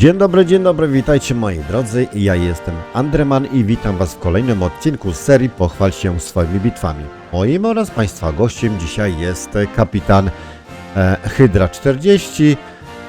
Dzień dobry, dzień dobry, witajcie moi drodzy. Ja jestem Andreman i witam Was w kolejnym odcinku serii Pochwal się swoimi bitwami. Moim oraz Państwa gościem dzisiaj jest kapitan e, Hydra 40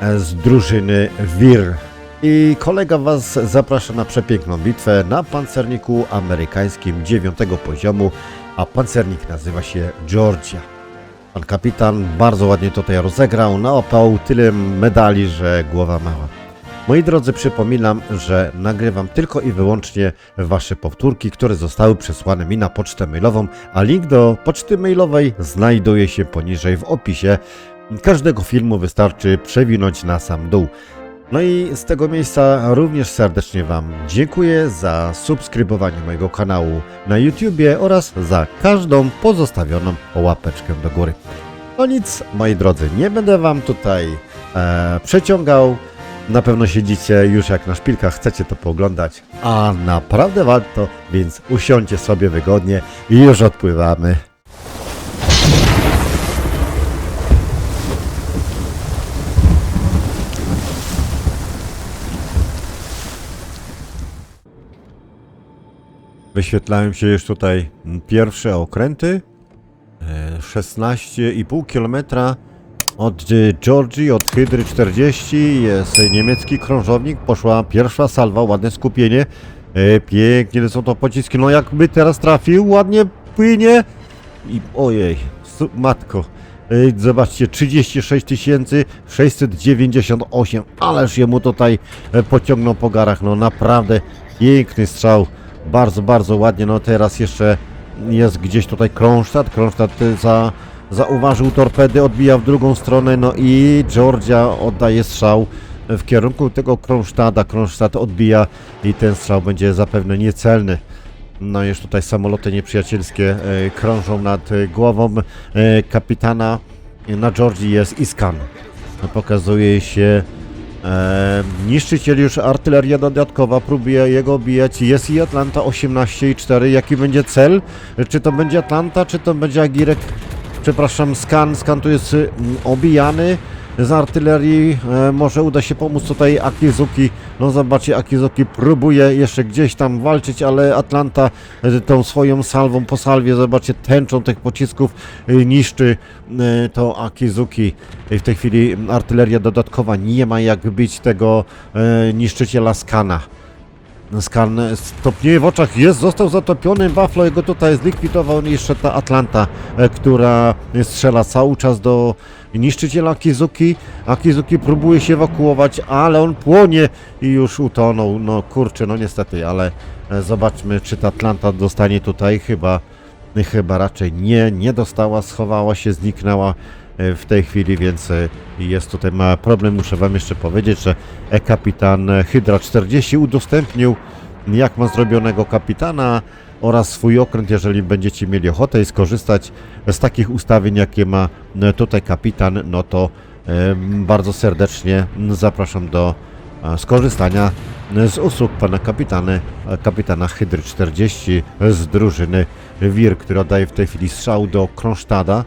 e, z drużyny WIR. I kolega Was zaprasza na przepiękną bitwę na pancerniku amerykańskim 9 poziomu, a pancernik nazywa się Georgia. Pan kapitan bardzo ładnie tutaj rozegrał, naopał tyle medali, że głowa mała. Moi drodzy, przypominam, że nagrywam tylko i wyłącznie Wasze powtórki, które zostały przesłane mi na pocztę mailową, a link do poczty mailowej znajduje się poniżej w opisie. Każdego filmu wystarczy przewinąć na sam dół. No i z tego miejsca również serdecznie Wam dziękuję za subskrybowanie mojego kanału na YouTubie oraz za każdą pozostawioną łapeczkę do góry. No nic, moi drodzy, nie będę Wam tutaj e, przeciągał. Na pewno siedzicie już jak na szpilkach, chcecie to pooglądać, a naprawdę warto, więc usiądźcie sobie wygodnie i już odpływamy. Wyświetlają się już tutaj pierwsze okręty. E, 16,5 km od e, Georgii, od Hydry 40 jest niemiecki krążownik. Poszła pierwsza salwa, ładne skupienie. E, Pięknie są to pociski. No jakby teraz trafił, ładnie płynie. I ojej, matko. Ej, Zobaczcie, 36 698, ależ jemu tutaj e, pociągnął po garach, no naprawdę piękny strzał, bardzo, bardzo ładnie, no teraz jeszcze jest gdzieś tutaj Kronstadt, Kronstadt e, za, zauważył torpedy, odbija w drugą stronę, no i Georgia oddaje strzał w kierunku tego Kronstadta, Kronstadt odbija i ten strzał będzie zapewne niecelny. No już tutaj samoloty nieprzyjacielskie e, krążą nad e, głową e, kapitana. Na Georgii jest Iskan. Pokazuje się e, niszczyciel już artyleria dodatkowa, próbuje jego obijać. Jest i Atlanta 18,4. Jaki będzie cel? Czy to będzie Atlanta, czy to będzie Agirek? Przepraszam, skan. Skan tu jest y, obijany z artylerii. E, może uda się pomóc tutaj Akizuki. No zobaczcie, Akizuki próbuje jeszcze gdzieś tam walczyć, ale Atlanta e, tą swoją salwą po salwie, zobaczcie, tęczą tych pocisków e, niszczy to Akizuki. W tej chwili artyleria dodatkowa nie ma jak bić tego niszczyciela Skana. Skan stopnieje w oczach, jest, został zatopiony, Buffalo jego tutaj zlikwidował jeszcze ta Atlanta, e, która strzela cały czas do niszczyciela Akizuki. Akizuki próbuje się ewakuować, ale on płonie i już utonął. No kurczę, no niestety, ale e, zobaczmy, czy ta Atlanta dostanie tutaj chyba, chyba raczej nie, nie dostała, schowała się, zniknęła w tej chwili, więc e, jest tutaj ma problem. Muszę Wam jeszcze powiedzieć, że e, kapitan e, Hydra 40 udostępnił jak ma zrobionego kapitana oraz swój okręt, jeżeli będziecie mieli ochotę i skorzystać z takich ustawień, jakie ma e, tutaj kapitan, no to e, bardzo serdecznie zapraszam do e, skorzystania z usług pana kapitana, e, kapitana Hydry 40 z drużyny WIR, która daje w tej chwili strzał do Kronsztada.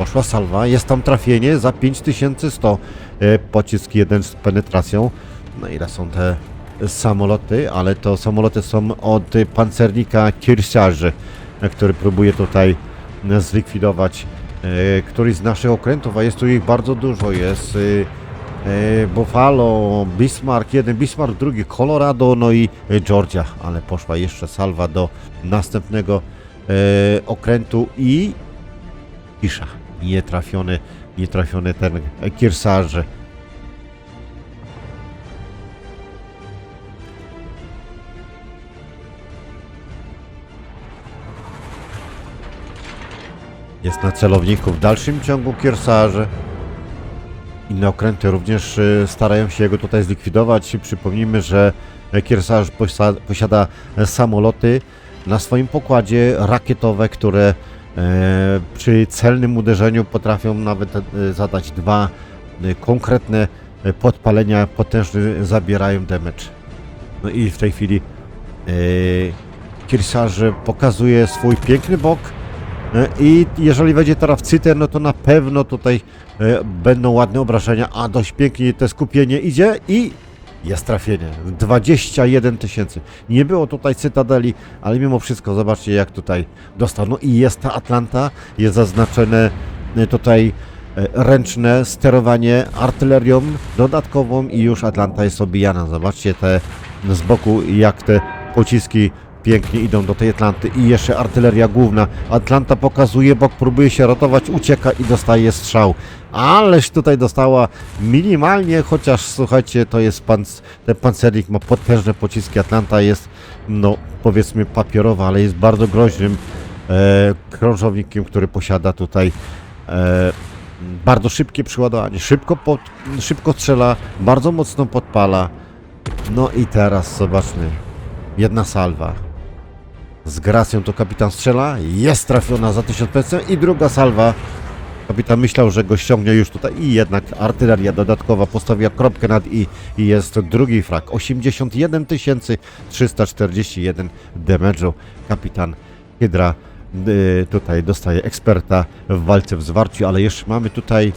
Poszła salwa, jest tam trafienie za 5100. e, Pocisk jeden z penetracją. No ile są te samoloty, ale to samoloty są od pancernika Kirsiarzy, który próbuje tutaj zlikwidować e, któryś z naszych okrętów, a jest tu ich bardzo dużo. Jest e, Buffalo, Bismarck, jeden Bismarck, drugi Colorado, no i Georgia, ale poszła jeszcze salwa do następnego okrętu i Isza. Nietrafiony, nietrafiony ten Kirsarze. Jest na celowniku w dalszym ciągu Kiersarze. Inne okręty również y, starają się go tutaj zlikwidować. Przypomnijmy, że Kiersarz posiada samoloty na swoim pokładzie rakietowe, które przy celnym uderzeniu potrafią nawet e, zadać dwa e, konkretne e, podpalenia, potężny zabierają damage. No i w tej chwili e, Kirsarze pokazuje swój piękny bok. E, I jeżeli wejdzie teraz cyter, no to na pewno tutaj e, będą ładne obrażenia, a dość pięknie to skupienie idzie i Jest trafienie. 21 tysięcy. Nie było tutaj cytadeli, ale mimo wszystko zobaczcie jak tutaj dostał. No i jest ta Atlanta, jest zaznaczone e, tutaj e, ręczne sterowanie artylerią dodatkową i już Atlanta jest obijana. Zobaczcie te z boku jak te pociski pięknie idą do tej Atlanty i jeszcze artyleria główna. Atlanta pokazuje bok, próbuje się ratować, ucieka i dostaje strzał. Ależ tutaj dostała minimalnie, chociaż słuchajcie, to jest pan, ten pancernik ma potężne pociski. Atlanta jest, no powiedzmy papierowa, ale jest bardzo groźnym e, krążownikiem, który posiada tutaj e, bardzo szybkie przyładowanie, szybko, pod, szybko strzela, bardzo mocno podpala. No i teraz zobaczmy. Jedna salwa. Z gracją to kapitan strzela. Jest trafiona za 1500 i druga salwa. Kapitan myślał, że go ściągnie już tutaj i jednak artyleria dodatkowa postawiła kropkę nad i i jest drugi frak. 81 341 damage'u. Kapitan Hydra y, tutaj dostaje eksperta w walce w zwarciu, ale jeszcze mamy tutaj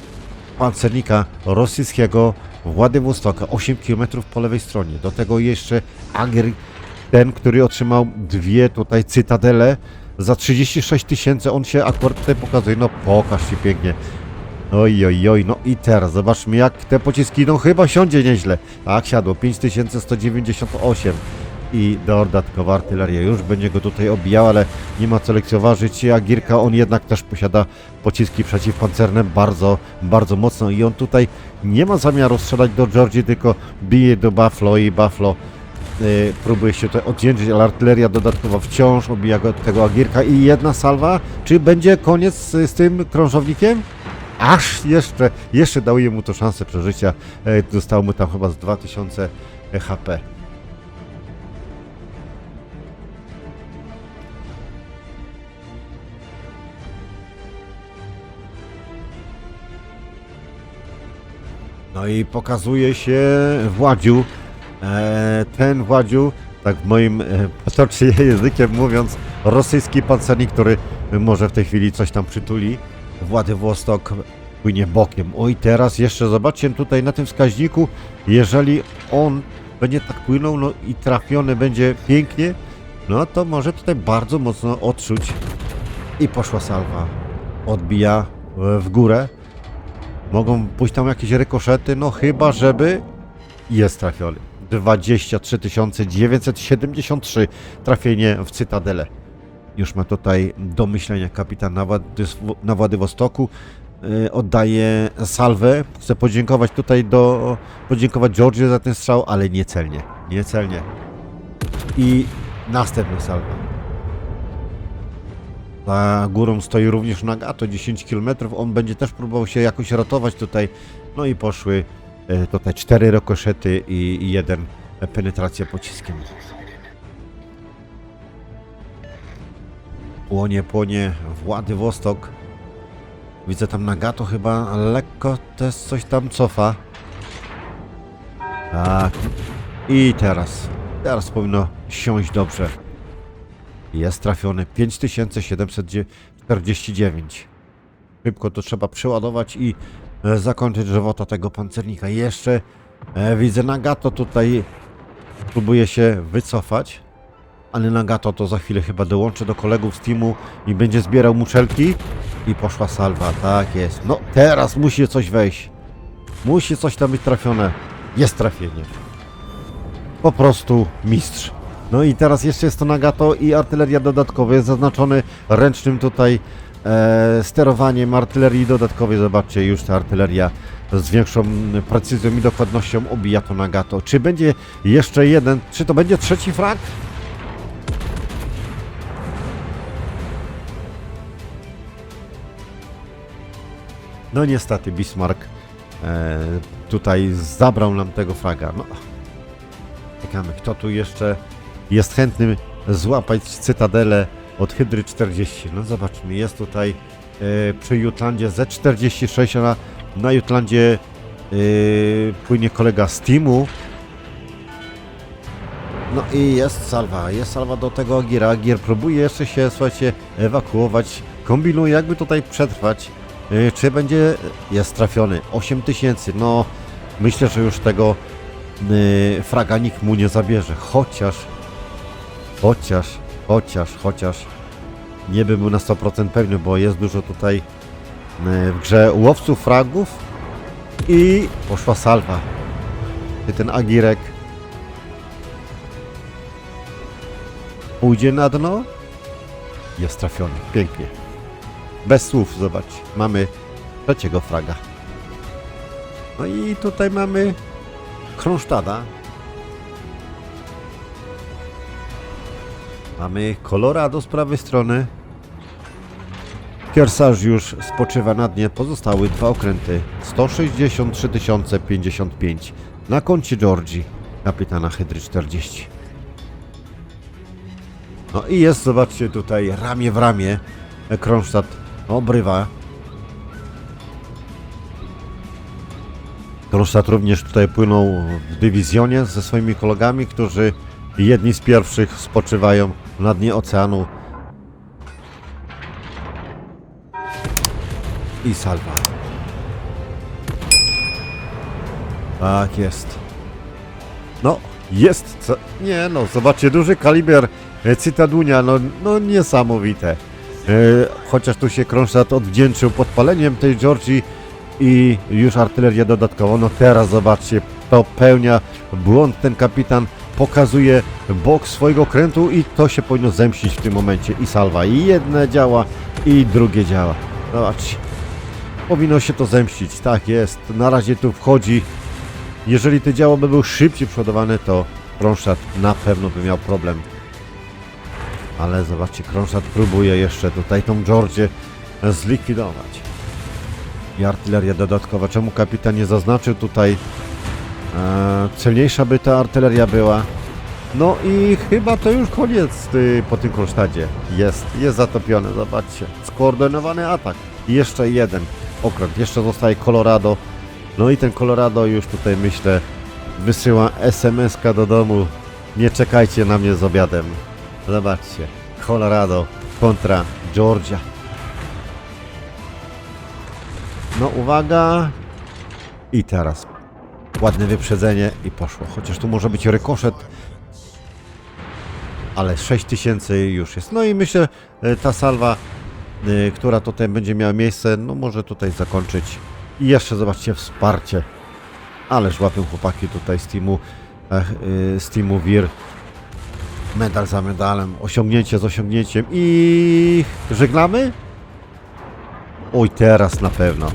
pancernika rosyjskiego Władywostoka, 8 km po lewej stronie. Do tego jeszcze Agier, ten, który otrzymał dwie tutaj cytadele za 36 tysięcy. On się akurat tutaj pokazuje. No pokaż się pięknie. Oj, oj, oj, no i teraz zobaczmy jak te pociski idą. Chyba siądzie nieźle. Tak, siadło. 5198 i dodatkowa artyleria już będzie go tutaj obijała, ale nie ma co lekceważyć. A Girka on jednak też posiada pociski przeciwpancerne bardzo, bardzo mocno i on tutaj nie ma zamiaru strzelać do Georgii, tylko bije do Buffalo i Buffalo próbuje się tutaj oddzięczyć, ale artyleria dodatkowa wciąż obija go tego Agirka i jedna salwa. Czy będzie koniec z, z tym krążownikiem? Aż jeszcze, jeszcze dał jemu to szansę przeżycia. E, Zostało mu tam chyba z 2000 HP. No i pokazuje się Władziu. E, ten Władziu, tak w moim e, językiem mówiąc, rosyjski pancernik, który może w tej chwili coś tam przytuli. Władywostok płynie bokiem. Oj, teraz jeszcze zobaczcie tutaj na tym wskaźniku, jeżeli on będzie tak płynął no i trafiony będzie pięknie, no to może tutaj bardzo mocno odczuć. I poszła salwa. Odbija e, w górę. Mogą pójść tam jakieś rekoszety, no chyba żeby jest trafiony. 23 973 trafienie w Cytadelę. Już ma tutaj do myślenia kapitan na, Władywostoku. Yy, oddaje salwę. Chcę podziękować tutaj do podziękować Georgie za ten strzał, ale niecelnie. Niecelnie. I następna salwa. Za górą stoi również Nagato, 10 km. On będzie też próbował się jakoś ratować tutaj. No i poszły e, tutaj cztery rokoszety i, jeden penetracja pociskiem. Płonie, płonie Władywostok. Widzę tam Nagato chyba lekko też coś tam cofa. Tak. I teraz. Teraz powinno siąść dobrze. Jest trafiony 5749. Szybko to trzeba przeładować i zakończyć żywota tego pancernika. Jeszcze e, widzę Nagato tutaj próbuje się wycofać, ale Nagato to za chwilę chyba dołączy do kolegów z teamu i będzie zbierał muszelki i poszła salwa. Tak jest. No teraz musi coś wejść. Musi coś tam być trafione. Jest trafienie. Po prostu mistrz. No i teraz jeszcze jest to Nagato i artyleria dodatkowa. Jest zaznaczony ręcznym tutaj e, sterowaniem artylerii dodatkowej. Zobaczcie, już ta artyleria z większą precyzją i dokładnością obija to Nagato. Czy będzie jeszcze jeden? Czy to będzie trzeci frag? No niestety Bismarck e, tutaj zabrał nam tego fraga. No, Czekamy, kto tu jeszcze jest chętny złapać cytadelę od Hydry 40. No zobaczmy, jest tutaj e, przy Jutlandzie Z46, a na, Jutlandzie e, płynie kolega z teamu. No i jest salwa, jest salwa do tego Agira. Agier próbuje jeszcze się, słuchajcie, ewakuować. Kombinuje, jakby tutaj przetrwać. E, czy będzie, jest trafiony, 8000, no myślę, że już tego yy, fraga nikt mu nie zabierze. Chociaż, chociaż, chociaż, chociaż nie bym był na 100% pewny, bo jest dużo tutaj yy, w grze łowców fragów i poszła salwa. I ten Agirek pójdzie na dno. Jest trafiony. Pięknie. Bez słów, zobacz. Mamy trzeciego fraga. No i tutaj mamy Kronsztada. Mamy Colorado z prawej strony. Kiersarz już spoczywa na dnie. Pozostałe dwa okręty. 163 055 na koncie Georgii, kapitana Hydry 40. No i jest, zobaczcie tutaj, ramię w ramię. Kronstadt obrywa. Kronstadt również tutaj płynął w dywizjonie ze swoimi kolegami, którzy jedni z pierwszych spoczywają na dnie oceanu. I salwa. Tak jest. No, jest. Co? Nie no, zobaczcie, duży kaliber e, Cytadunia, no, no niesamowite. E, chociaż tu się Kronstadt odwdzięczył podpaleniem tej Georgii i już artyleria dodatkowo. No teraz zobaczcie, popełnia błąd ten kapitan, pokazuje bok swojego krętu i to się powinno zemścić w tym momencie. I salwa, i jedne działa, i drugie działa. Zobaczcie. Powinno się to zemścić, tak jest. Na razie tu wchodzi jeżeli te działo by były szybciej przodowane, to Kronstadt na pewno by miał problem. Ale zobaczcie, Kronstadt próbuje jeszcze tutaj tą Georgię zlikwidować. I artyleria dodatkowa. Czemu kapitan nie zaznaczył tutaj e, celniejsza by ta artyleria była? No i chyba to już koniec y, po tym Kronstadcie. Jest, jest zatopiony, zobaczcie. Skoordynowany atak. Jeszcze jeden okręt. Jeszcze zostaje Colorado. No i ten Colorado już tutaj myślę wysyła SMS-ka do domu. Nie czekajcie na mnie z obiadem. Zobaczcie. Colorado kontra Georgia. No uwaga. I teraz ładne wyprzedzenie i poszło. Chociaż tu może być rykoszet. Ale 6000 już jest. No i myślę e, ta salwa, e, która tutaj będzie miała miejsce, no może tutaj zakończyć i jeszcze zobaczcie wsparcie. Ależ łapią chłopaki tutaj z teamu, e, z teamu WIR. Medal za medalem, osiągnięcie z osiągnięciem i żegnamy? Oj, teraz na pewno.